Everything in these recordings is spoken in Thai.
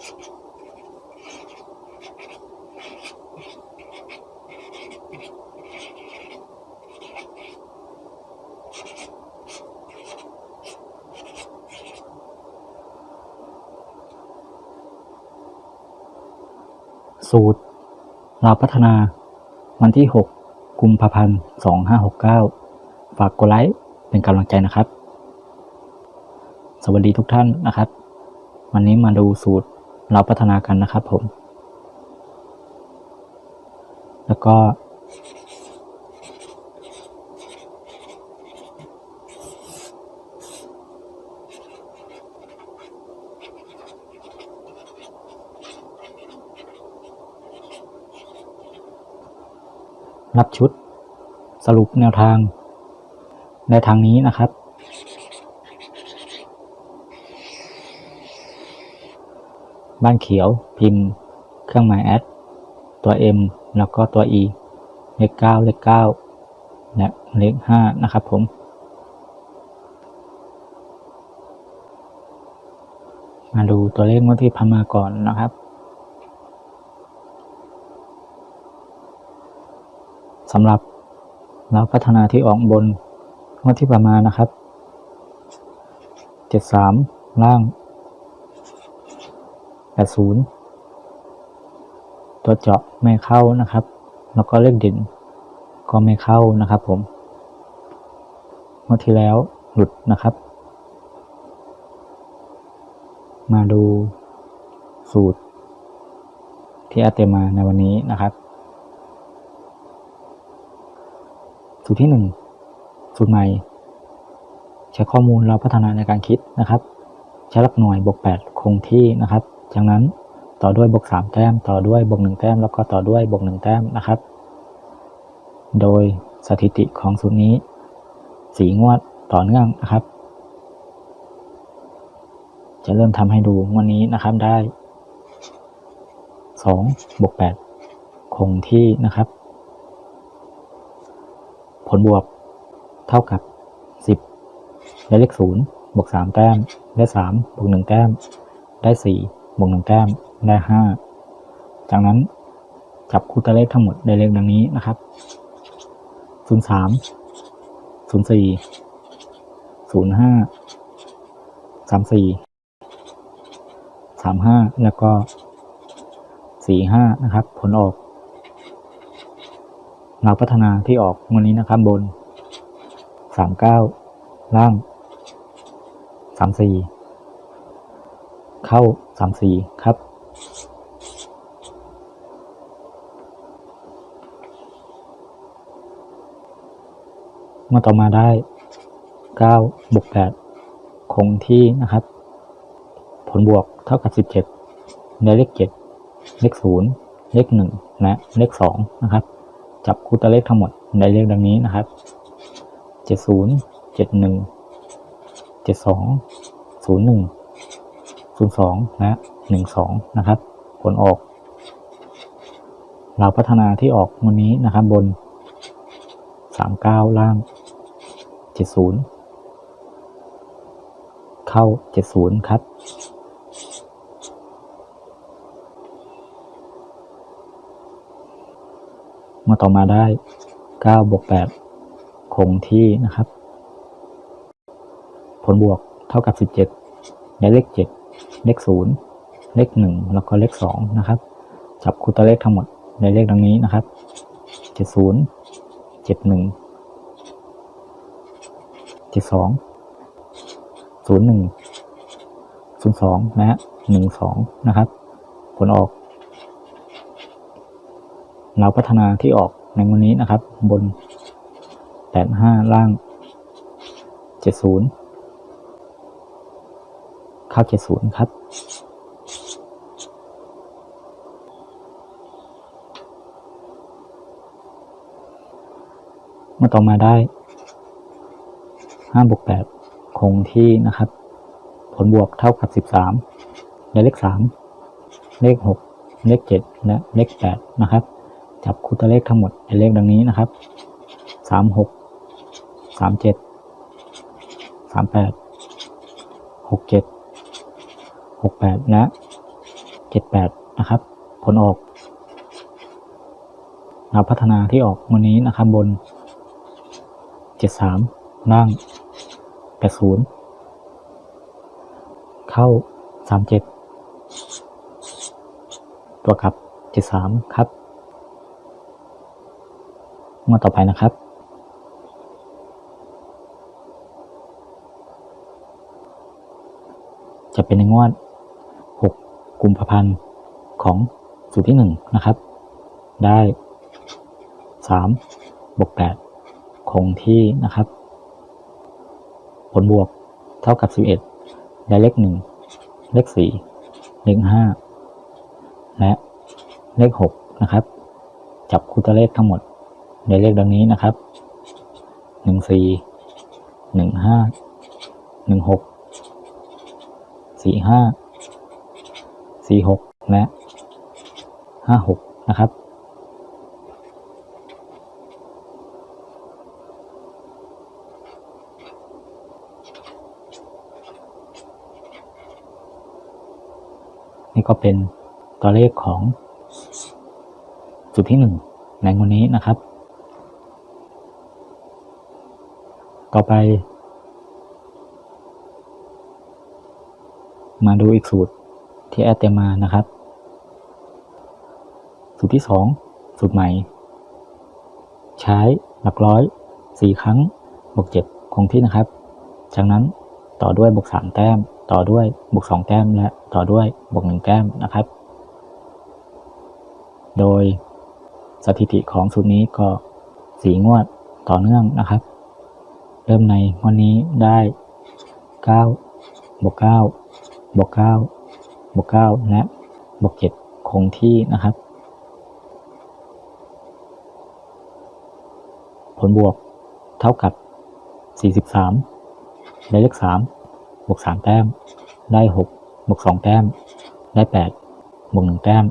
สูตร เราพัฒนา วันที่ 6 กุมภาพันธ์ 2569 ฝากกดไลค์ เป็นกำลังใจนะครับ สวัสดีทุกท่านนะครับ วันนี้มาดูสูตร เราพัฒนากันนะครับผม แล้วก็รับชุดสรุปแนวทางในทางนี้นะครับ บ้านเขียว พิมพ์ เครื่องหมายแอดตัว M แล้วก็ตัว E เลข9เลข9และเลข5นะครับผม มาดูตัวเลขงวดที่ผ่านมาก่อนนะครับสำหรับเราพัฒนาที่ออกบนงวดที่ผ่ามานะครับ 73 ล่าง 80ตัวเจาะไม่เข้านะครับ แล้วก็เลขเด่นก็ไม่เข้านะครับผมงวดที่แล้วหลุดนะครับ มาดูสูตร ที่อาเตมาในวันนี้นะครับ สูตรที่หนึ่งสูตรใหม่ ใช้ข้อมูลเราพัฒนาในการคิดนะครับ ใช้หลักหน่วยบวก8คงที่นะครับ จากนั้นต่อด้วยบวก3แต้ม ต่อด้วยบวก1แต้ม แล้วก็ต่อด้วยบวก1แต้มนะครับ โดยสถิติของสูตรนี้สีงวดต่อเนื่องนะครับ จะเริ่มทำให้ดูวันนี้นะครับได้2บวก8คงที่นะครับ ผลบวกเท่ากับ 10ได้เลข0บวก3แต้มได้3บวก1แต้ม ได้ 4 บวก1แต้มได้5จากนั้นจับคู่ตัวเลขทั้งหมดได้เลขดังนี้นะครับ03 04 05 34 35แล้วก็45นะครับ ผลออก เราพัฒนาที่ออกวันนี้นะครับบน39ล่าง34 เข้า34ครับ เมื่อต่อมาได้9บวก8คงที่นะครับ ผลบวกเท่ากับ17ได้เลข7เลข0เลข1และเลข2นะครับ จับคู่ตัวเลขทั้งหมดได้เลขดังนี้นะครับ 70 71 72 01 02และ12นะครับ ผลออก เราพัฒนาที่ออกวันนี้นะครับบน39ล่าง70เข้า70ครับมื่อต่อมาได้9บวก8คงที่นะครับ ผลบวกเท่ากับ 17ได้เลข7 เลขศูนย์เลขหนึ่งแล้วก็เลขสองนะครับ จับคู่ตัวเลขทั้งหมดในเลขดังนี้นะครับเจ็ดศูนย์เจ็ดหนึ่งเจ็ดสองศูนย์หนึ่งศูนย์สองนะฮะหนึ่งสองนะครับ ผลออก เราพัฒนาที่ออกในวันนี้นะครับ บนแปดห้าล่างเจ็ดศูนย์ ข้า70ครับเมื่อต่อมาได้5บวก8คงที่นะครับ ผลบวกเท่ากับ13ได้เลข3เลข6เลข7และเลข8นะครับ จับคู่ตัวเลขทั้งหมดในเลขดังนี้นะครับ36 37 38 67 68แปดหกเจ็ด ละเจ็ดแปดนะครับ ผลออกเราพัฒนาที่ออกวันนี้นะครับบนเจ็ดสามล่างแปดศูนย์เข้าสามเจ็ดตัวกลับเจ็ดสามครับงวดต่อไปนะครับจะเป็นในงวด กุมภาพันธ์ของสูตรที่1นะครับ ได้3บวก8คงที่นะครับ ผลบวกเท่ากับ11ได้เลข1เลข4เลข5และเลข6นะครับ จับคู่ตัวเลขทั้งหมดในเลขดังนี้นะครับ14 15 16สี่ห้า สี่หกและห้าหกนะครับนี่ก็เป็นตัวเลขของจุดที่หนึ่งในวันนี้นะครับ ต่อไป มาดูอีกสูตร ที่แอดเตรียมมานะครับ สูตรที่สองสูตรใหม่ ใช้หลักร้อยสี่ครั้งบวกเจ็ดคงที่นะครับ จากนั้นต่อด้วยบวกสามแต้ม ต่อด้วยบวกสองแต้มและต่อด้วยบวกหนึ่งแต้มนะครับ โดยสถิติของสูตรนี้ก็สีงวดต่อเนื่องนะครับ เริ่มในวันนี้ได้เก้าบวกเก้าบวกเก้า บวกเก้าและบวกเจ็ดคงที่นะครับ ผลบวกเท่ากับ 43 ได้เลข3บวก3แต้ม ได้6บวก2แต้ม ได้8บวก1แต้ม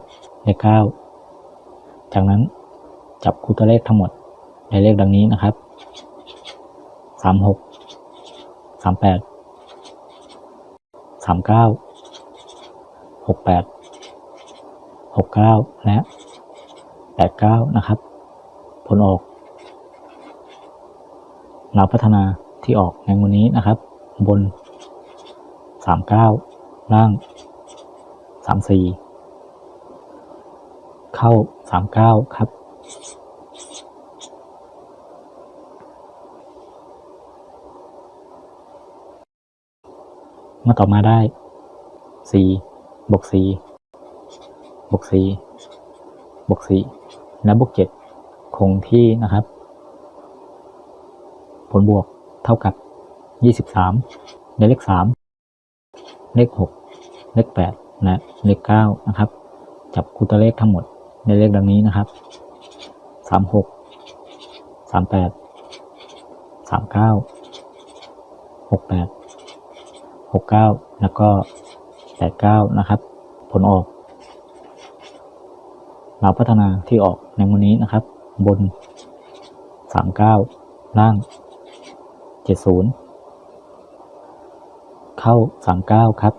ได้9จากนั้นจับคู่ตัวเลขทั้งหมด ได้เลขดังนี้นะครับ 36 38สามเก้า หกแปดหกเก้าและแปดเก้านะครับ ผลออก เราพัฒนาที่ออกในวันนี้นะครับ บนสามเก้าล่างสามสี่เข้าสามเก้าครับมื่อต่อมาได้สี่ บวกสี่บวกสี่บวกสี่และบวกเจ็ดคงที่นะครับ ผลบวกเท่ากับยี่สิบสามในเลขสามเลขหกเลขแปดและเลขเก้านะครับ จับคู่ตัวเลขทั้งหมดในเลขดังนี้นะครับสามหกสามแปดสามเก้าหกแปดหกเก้าแล้วก็แปดเก้านะครับ ผลออก เราพัฒนาที่ออกในวันนี้นะครับ บนสามเก้าล่างเจ็ดศูนย์เข้าสามเก้าครับ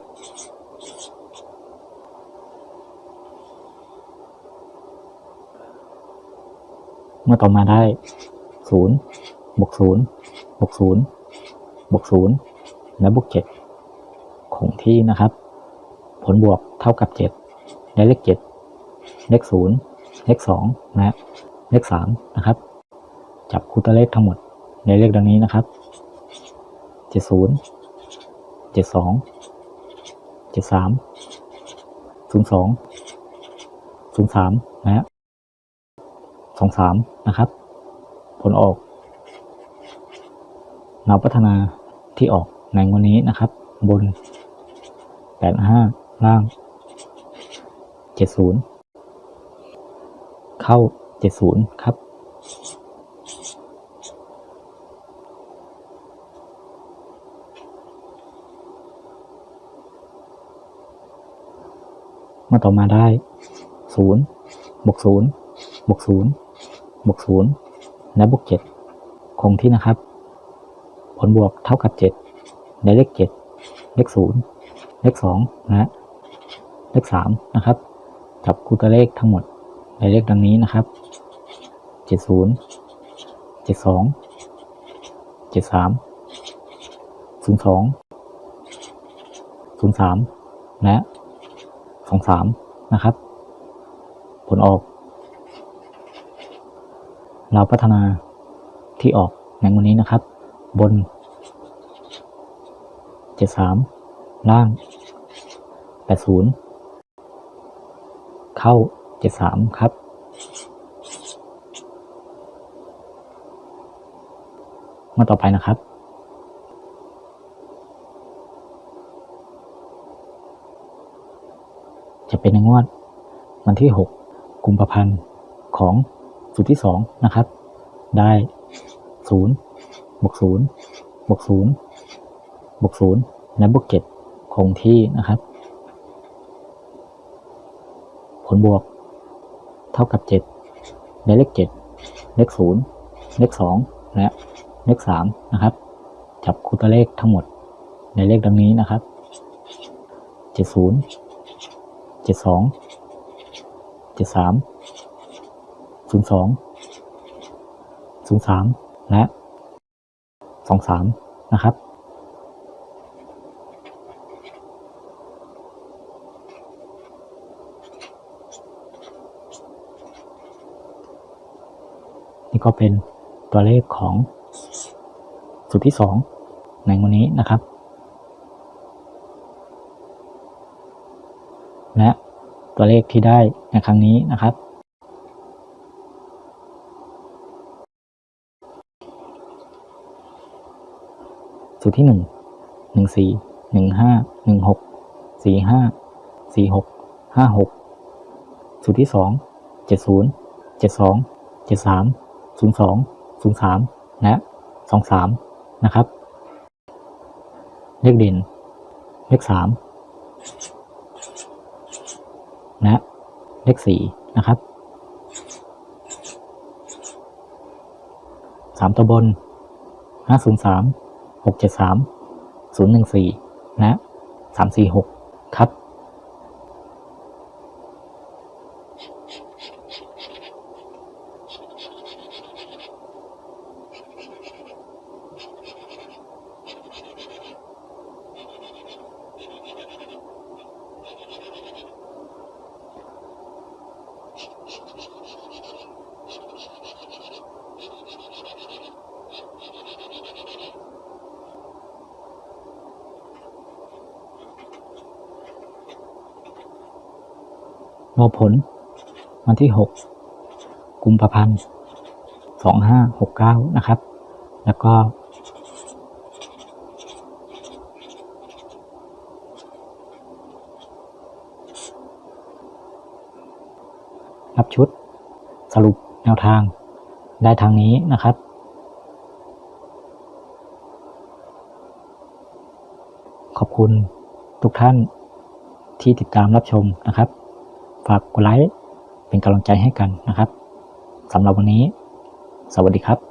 เมื่อต่อมาได้ศูนย์บวกศูนย์บวกศูนย์บวกศูนย์และบวกเจ็ดคงที่นะครับ ลบวกเท่ากับเจ็ดได้เลขเจ็ดเลขศูนย์เลขสองและเลขสามนะครับ จับคู่ตัวเลขทั้งหมดในเลขดังนี้นะครับเจ็ดศูนย์เจ็ดสองเจ็ดสามศูนย์สองศูนย์สามและสองสามนะครับ ผลออกเราพัฒนาที่ออกในวันนี้นะครับ บน 85 ล่างเจ็ดศูนย์เข้าเจ็ดศูนย์ครับ มาต่อมาได้ศูนย์บวกศูนย์บวกศูนย์บวกศูนย์และบวกเจ็ดคงที่นะครับ ผลบวกเท่ากับเจ็ดในเลขเจ็ดเลขศูนย์เลขสองนะ เลขสามนะครับ จับคู่ตัวเลขทั้งหมดในเลขดังนี้นะครับเจ็ดศูนย์เจ็ดสองเจ็ดสามศูนย์สองศูนย์สามและสองสามนะครับ ผลออก เราพัฒนาที่ออกในวันนี้นะครับ บน73ล่าง80 เข้า73ครับ มาต่อไปนะครับจะเป็นในงวดวันที่ 6 กุมภาพันธ์ของสูตรที่ 2 นะครับ ได้0บวก0บวก0บวก0และบวก7คงที่นะครับ ผลบวก เท่ากับ 7 ได้เลข 7 เลข 0 เลข 2 และเลข 3 นะครับ จับคู่ตัวเลขทั้งหมดในเลขดังนี้นะครับ 70 72 73 02 03 และ 23 นะครับ นี่ก็เป็นตัวเลขของสูตรที่ 2 ในวันนี้นะครับ และตัวเลขที่ได้ในครั้งนี้นะครับ สูตรที่หนึ่งหนึ่งสี่หนึ่งห้าหนึ่งหกสี่ห้าสี่หกห้าหกสูตรที่สองเจ็ดศู 02 03 และ 23 นะครับ เลขเด่น เลข 3 และ เลข 4 นะครับ 3 ตัวบน 503 673 014 และ 346 รอผล วันที่ 6 กุมภาพันธ์ 2569 นะครับ แล้วก็ รับชุดสรุปแนวทางได้ทางนี้นะครับขอบคุณทุกท่านที่ติดตามรับชมนะครับ ฝากกดไลค์เป็นกำลังใจให้กันนะครับสำหรับวันนี้ สวัสดีครับ